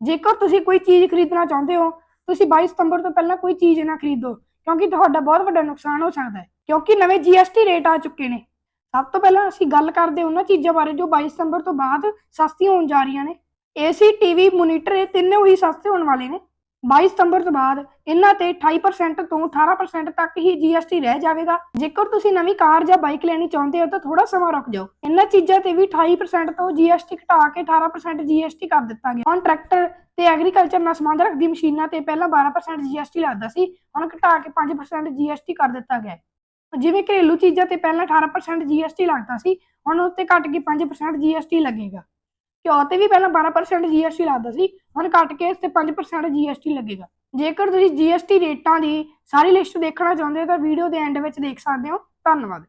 ਜੇਕਰ ਤੁਸੀਂ ਕੋਈ ਚੀਜ਼ ਖਰੀਦਣਾ ਚਾਹੁੰਦੇ ਹੋ, ਤੁਸੀਂ 22 ਸਤੰਬਰ ਤੋਂ ਪਹਿਲਾਂ ਕੋਈ ਚੀਜ਼ ਨਾ ਖਰੀਦੋ, ਕਿਉਂਕਿ ਤੁਹਾਡਾ ਬਹੁਤ ਵੱਡਾ ਨੁਕਸਾਨ ਹੋ ਸਕਦਾ ਹੈ, ਕਿਉਂਕਿ ਨਵੇਂ GST ਰੇਟ ਆ ਚੁੱਕੇ ਨੇ। ਸਭ ਤੋਂ ਪਹਿਲਾਂ ਅਸੀਂ ਗੱਲ ਕਰਦੇ ਉਹਨਾਂ ਚੀਜ਼ਾਂ ਬਾਰੇ ਜੋ 22 ਸਤੰਬਰ ਤੋਂ ਬਾਅਦ ਸਸਤੀਆਂ ਹੋਣ ਜਾ ਰਹੀਆਂ ਨੇ। ਏਸੀ ਟੀਵੀ ਮੋਨੀਟਰ ਇਹ ਤਿੰਨੋਂ ਹੀ ਸਸਤੇ ਹੋਣ ਵਾਲੇ ਨੇ। 22 ਸਤੰਬਰ ਤੋਂ ਬਾਅਦ ਇਹਨਾਂ ਤੇ 28% ਤੋਂ 18% ਤੱਕ ਹੀ GST ਰਹਿ ਜਾਵੇਗਾ। ਜੇਕਰ ਤੁਸੀਂ ਨਵੀਂ ਕਾਰ ਜਾਂ ਬਾਈਕ ਲੈਣੀ ਚਾਹੁੰਦੇ ਹੋ ਤਾਂ ਥੋੜਾ ਸਮਾਂ ਰੁਕ ਜਾਓ। ਇਹਨਾਂ ਚੀਜ਼ਾਂ ਤੇ ਵੀ 28% ਤੋਂ GST ਘਟਾ ਕੇ 18% GST ਕਰ ਦਿੱਤਾ ਗਿਆ। ਹੁਣ ਟਰੈਕਟਰ ਤੇ ਐਗਰੀਕਲਚਰ ਨਾਲ ਸੰਬੰਧ ਰੱਖਦੀ ਮਸ਼ੀਨਾਂ ਤੇ ਪਹਿਲਾਂ 12% GST ਲੱਗਦਾ ਸੀ, ਹੁਣ ਘਟਾ ਕੇ 5% GST ਕਰ ਦਿੱਤਾ ਗਿਆ ਜਿਵੇਂ ਘਰੇਲੂ ਚੀਜ਼ਾਂ ਤੇ ਪਹਿਲਾਂ 18% GST ਲੱਗਦਾ ਸੀ, ਹੁਣ ਉੱਤੇ ਘਟ ਕੇ 5% GST ਲੱਗੇਗਾ। ਘਿਓ ਤੇ ਵੀ ਪਹਿਲਾਂ 12% GST ਲੱਗਦਾ ਸੀ, ਹੁਣ ਘਟ ਕੇ ਇਸ ਤੇ 5% GST ਲੱਗੇਗਾ। ਜੇਕਰ ਤੁਸੀਂ GST ਰੇਟਾਂ ਦੀ ਸਾਰੀ ਲਿਸਟ ਦੇਖਣਾ ਚਾਹੁੰਦੇ ਹੋ ਤਾਂ ਵੀਡੀਓ ਦੇ ਐਂਡ ਵਿੱਚ ਦੇਖ ਸਕਦੇ ਹੋ। ਧੰਨਵਾਦ।